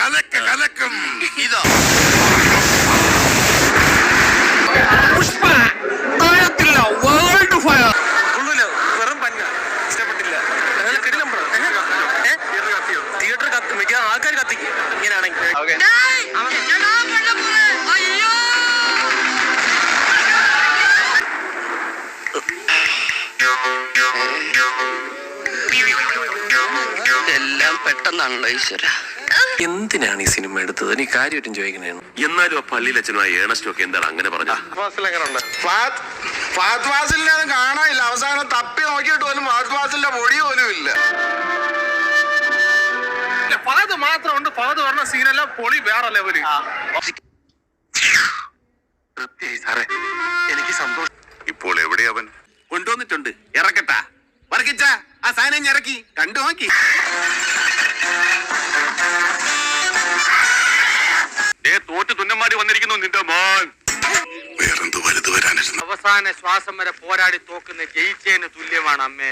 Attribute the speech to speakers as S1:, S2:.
S1: നരകം ഇതാ.
S2: പുഷ്പ താഴത്തില്ല വേൾഡ് ഫയർ
S3: കൊള്ളൂല വെറും പഞ്ഞ. ഇഷ്ടപ്പെട്ടില്ല. കിടിലം തിയേറ്റർ കത്ത്. മിക്ക ആൾക്കാർ കത്തിക്കും. ഇങ്ങനെയാണെങ്കിൽ.
S4: എല്ലാം പെട്ടെന്നാണല്ലോ ഈശ്വര.
S2: എന്തിനാണ് ഈ സിനിമ എടുത്തത്? നീ കാര്യമായിട്ടും ചോദിക്കണേന്ന്.
S1: എന്നാലും ആ പള്ളിയിൽ ഏണസ്റ്റ് ഒക്കെ എന്താണ്? അങ്ങനെ പറഞ്ഞ?
S5: ഫാത് ഫാസിലിനെ കാണാനില്ല. അവസാനം തപ്പി നോക്കിയിട്ട് പോലും ഫാത് ഫാസിലിന്റെ പൊടി പോലും ഇല്ല.
S3: മാത്രം ഉണ്ട് ഫഹദ് പറഞ്ഞ സീനെല്ലാം പൊളി വേറെ ലെവൽ.
S1: തൃപ്തിയായി സാറേ എനിക്ക് സന്തോഷം. ഇപ്പോൾ എവിടെ അവൻ? കൊണ്ടുവന്നിട്ടുണ്ട്. ഇറക്കട്ടാ. വർക്കിച്ച ആ സാധനം ഇറക്കി. കണ്ടു നോക്കി. നിന്റെ മോൻ. വേറെന്ത് വലുത് വരാനിരുന്നു.
S6: അവസാന ശ്വാസം വരെ പോരാടി തോക്കുന്ന ജയിച്ചതിന് തുല്യമാണ് അമ്മേ.